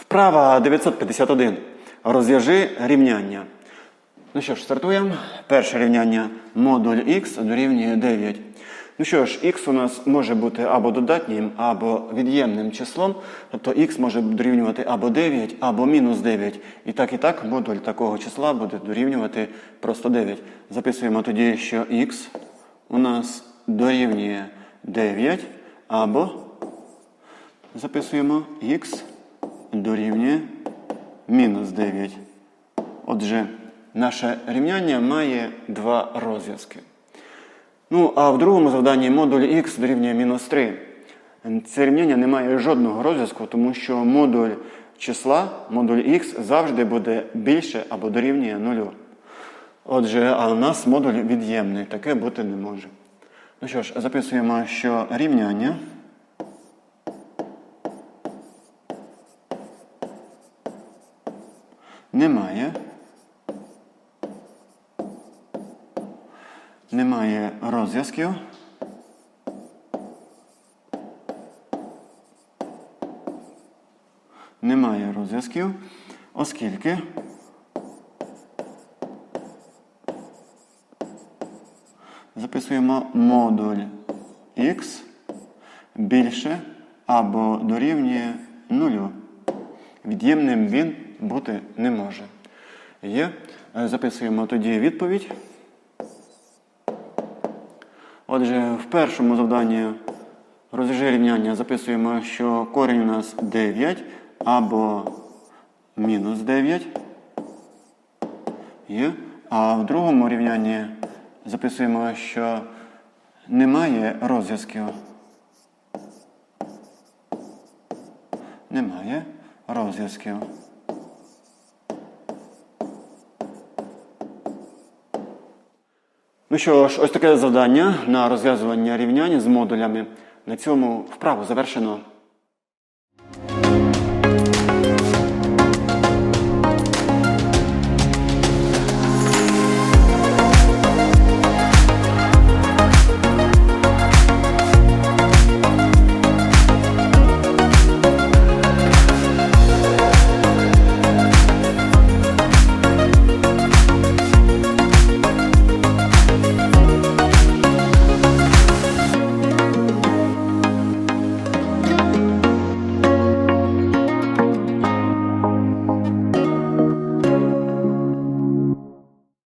Вправа 951. Розв'яжи рівняння. Ну що ж, стартуємо. Перше рівняння модуль х дорівнює 9. Ну що ж, х у нас може бути або додатнім, або від'ємним числом. Тобто х може дорівнювати або 9, або мінус 9. І так і так модуль такого числа буде дорівнювати просто 9. Записуємо тоді, що х у нас дорівнює 9, або записуємо х дорівнює мінус 9. Отже, наше рівняння має два розв'язки. Ну, а в другому завданні модуль х дорівнює мінус 3. Це рівняння не має жодного розв'язку, тому що модуль числа, модуль х завжди буде більше або дорівнює нулю. Отже, а у нас модуль від'ємний, таке бути не може. Ну що ж, записуємо, що рівняння немає. Немає розв'язків. Немає розв'язків, оскільки записуємо модуль х більше або дорівнює нулю. Від'ємним він бути не може. Є. Е, Записуємо тоді відповідь. Отже, в першому завданні розв'яжи рівняння записуємо, що корінь у нас 9 або мінус 9. Є. А в другому рівнянні записуємо, що немає розв'язків. Немає розв'язків. Ну що ж, ось таке завдання на розв'язування рівнянь з модулями. На цьому вправу завершено.